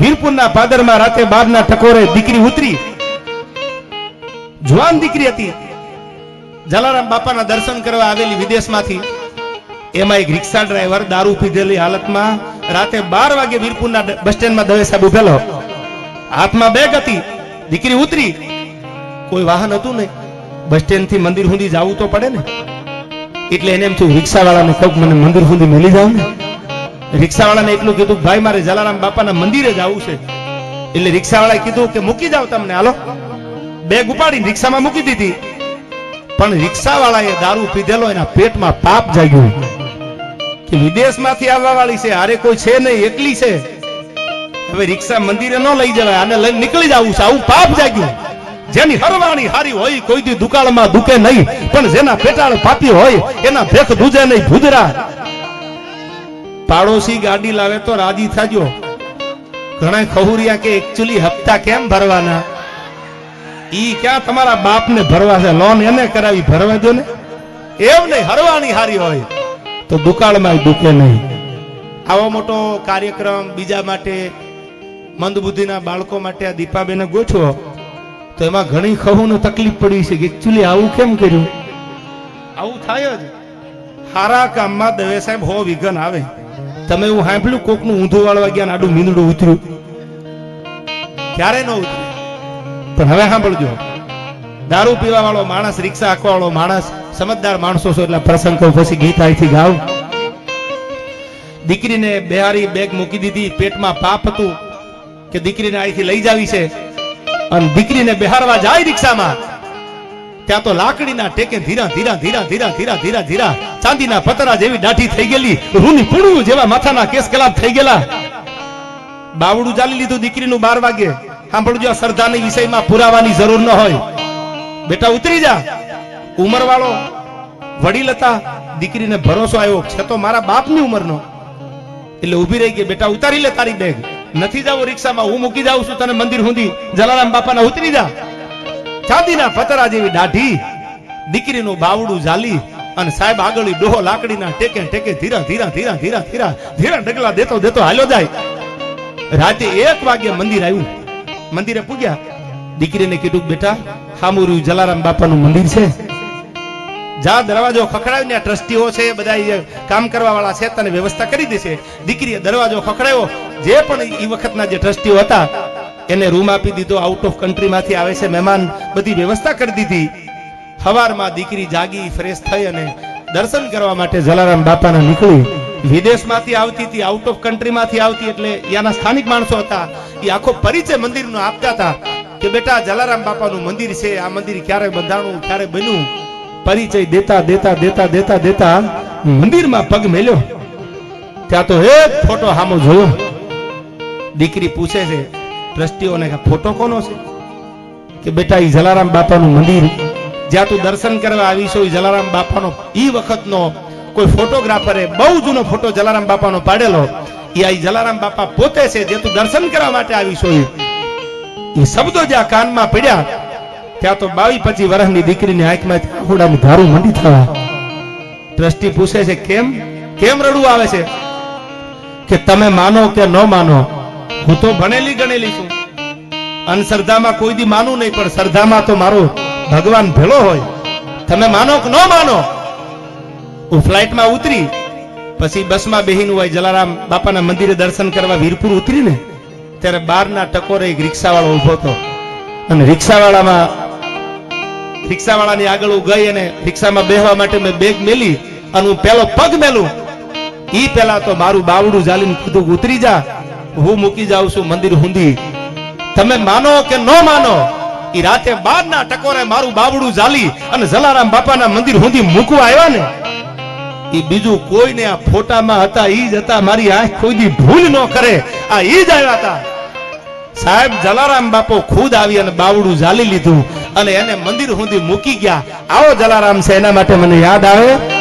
વીરપુરના પાદરમાં રાતે બારના ટકોરે દીકરી ઉતરી. જુવાન દીકરી હતી. જલારામ બાપાના દર્શન કરવા આવેલી વિદેશમાંથી. એમાં એક રિક્ષા ડ્રાઈવર દારૂ પીધેલી હાલતમાં રાતે બાર વાગે વીરપુરના બસ સ્ટેન્ડમાં દવે સાહેબ ઉભેલો. હાથમાં બેગ હતી. દીકરી ઉતરી. કોઈ વાહન હતું નહીં. બસ સ્ટેન્ડથી મંદિર સુધી જવું તો પડે ને. એટલે એને એમ થયું રિક્ષા વાળાને કહું મને મંદિર સુધી મેલી જાવ ને. રિક્ષા વાળાને એટલું કીધું ભાઈ, મારે જલારામ બાપાના મંદિરે જવું છે. એટલે રિક્ષાવાળાએ કીધું કે, મૂકી જાવ તમને, હાલો. બેગ ઉપાડી રિક્ષામાં મૂકી દીધી. પણ રિક્ષાવાળાએ દારૂ પીધેલો, એના પેટમાં પાપ જાગ્યું. કે વિદેશમાંથી આવવા વાળી છે, હારે કોઈ છે નહીં, એકલી છે. હવે રિક્ષા મંદિરે ન લઈ જવાય, આને લઈને નીકળી જવું છે, આવું પાપ જાગ્યું. જેની હરવાણી હારી હોય, કોઈ દી દુકાળમાં દુકે નહીં, પણ જેના પેટાળ પાપી હોય, એના ભેખ દૂજે નહીં, ભૂદરા. પાડોશી ગાડી લાવે તો રાજી થાજો. ઘણા ખહુરિયા કે એકચ્યુઅલી હપ્તા કેમ ભરવાના? ઈ ક્યાં તમારા બાપને ભરવા છે? લોન એને કરાવી ભરવા દો ને. એમ નહીં હરવાની હારી હોય. તો દુકાળમાં દુકે નહીં. આવો મોટો કાર્યક્રમ બીજા માટે મંદબુદ્ધિના બાળકો માટે આ દીપાબેને ગોઠવો. તો એમાં ઘણી ખહુને તકલીફ પડી છે કે એકચ્યુઅલી આવું કેમ કર્યું? આવું થાય જ. હારા કામમાં દવે સાહેબ હો વિઘન આવે. તમે એવું સાંભળ્યું? કોકનું ઊંધું વાળવા ગયા આડું મીંદડું ઉતર્યું. ક્યારે ન ઉતર્યું? પણ હવે સાંભળજો. દારૂ પીવા વાળો માણસ, રિક્ષા હાંકવા વાળો માણસ, સમજદાર માણસો છો એટલે પ્રસંગ કહું, પછી ગીત અહીંથી ગાવ. દીકરીને બેહારી બેગ મૂકી દીધી, પેટમાં પાપ હતું કે દીકરીને અહીંથી લઈ જાવી છે. અને દીકરીને બેહારવા જાય રિક્ષામાં. ત્યાં તો લાકડીના ટેકે ધીરા ધીરા ધીરા ધીરા ધીરા ધીરા ધીરા ચાંદીના પતરા જેવી દાઢી થઈ ગયેલી, રૂની પૂણું જેવા માથાના કેસ કલાપ થઈ ગયેલા. બાવડું ચાલી લીધું દીકરીનું બાર વાગે. સાંભળજો, આ શ્રદ્ધાની વિષયમાં પુરાવાની જરૂર ન હોય. બેટા, ઉતરી જા. ઉંમર વાળો વડીલ હતા, દીકરીને ભરોસો આવ્યો. છે તો મારા બાપની ઉંમરનો. એટલે ઊભી રહી ગઈ. બેટા, ઉતારી લે તારી બેગ. નથી જાવ રિક્ષામાં, હું મૂકી જાઉં છું તને મંદિર સુધી. જલારામ બાપાના ઉતરી જા. ચાંદીના પતરા જેવી દાઢી, દીકરીનું બાવડું ઝાલી, અને સાહેબ આગળ ડોહો લાકડીના ટેકે ટેકે ધીરા ધીરા ધીરા ધીરા ધીરા ધીરા ડગલા દેતો દેતો હાલ્યો જાય. રાતે એક વાગે મંદિર આવ્યું. મંદિરે પૂગ્યા. દીકરીને કીધું, બેટા હામુર્યું જલારામ બાપાનું મંદિર છે. જા, દરવાજો ખખડાવીને આ ટ્રસ્ટીઓ છે બધા કામ કરવા વાળા છે, તને વ્યવસ્થા કરી દેશે. દીકરીએ દરવાજો ખખડાવ્યો જે પણ એ વખતના જે ટ્રસ્ટીઓ હતા એને રૂમ આપી દીધો આઉટ ઓફ કન્ટ્રીમાંથી આવે છે મહેમાન, બધી વ્યવસ્થા કરી દીધી. હવારમાં દીકરી જાગી ફ્રેશ થઈ અને દર્શન કરવા માટે જલારામ બાપાના નીકળી. વિદેશમાંથી આવતી હતી આઉટ ઓફ કન્ટ્રીમાંથી આવતી, એટલે યાના સ્થાનિક માણસો હતા. એ આખો પરિચય મંદિરનો આપતા હતા કે બેટા, જલારામ બાપાનું મંદિર છે, આ મંદિર ક્યારે બંધાણું ક્યારે બન્યું. પરિચય દેતા દેતા દેતા દેતા દેતા મંદિરમાં પગ મેલ્યો. ત્યાં તો એક ફોટો હામો જોયો. દીકરી પૂછે છે ટ્રસ્ટીઓને કે કોનો છે? કે બેટા એ જલારામ બાપાનું મંદિર. જ્યાં તું દર્શન કરવા આવી ઈ જલારામ બાપાનો એ વખતનો કોઈ ફોટોગ્રાફરે બહુ જૂનો ફોટો જલારામ બાપાનો પાડેલો એ આ જલારામ બાપા પોતે છે, જે તું દર્શન કરવા માટે આવી એ શબ્દો જ્યાં કાનમાં પડ્યા. ત્યાં તો બાવી પચી વર્ષની દીકરીની આંખમાં આહુડાની ધારું મંડી થવા. ટ્રસ્ટી પૂછે છે, કેમ? કેમ રડવું આવે છે? કે તમે માનો કે ન માનો? હું તો ભણેલી ગણેલી છું. અંધશ્રદ્ધામાં કોઈ દી માનું નહીં, પણ શ્રદ્ધામાં તો મારો ભગવાન ભેળો હોય. તમે માનો કે ન માનો? હું ફ્લાઇટમાં ઉતરી, પછી બસમાં બેહીનું હોય, જલારામ બાપાના મંદિરે દર્શન કરવા વીરપુર ઉતરીને, ત્યારે બારના ટકોરે એક રિક્ષાવાળો ઊભો હતો. અને રિક્ષાવાળામાં, રિક્ષાવાળાની આગળ હું ગઈ અને રિક્ષામાં બેહવા માટે મેં બેગ મેલી અને હું પેલો પગ મેલું. ઈ પેલા તો મારું બાવડું જાલીને કીધું, ઉતરી જા. હું મૂકી જાઉં છું મંદિર હુંદી. તમે માનો કે ન માનો એ રાતે બાર ના ટકોરે મારું બાવડું ઝાલી અને જલારામ બાપાના મંદિર હુંદી મૂકવા આવ્યા ને એ બીજું કોઈને આ ફોટામાં હતા, ઈ જ હતા, મારી આંખ કોઈ ભૂલ ન કરે. આ ઈ જ આવ્યા હતા. સાહેબ, જલારામ બાપો ખુદ આવી અને બાવડું ઝાલી લીધું અને એને મંદિર સુધી મૂકી ગયા. આવો જલારામ છે, એના માટે મને યાદ આવે.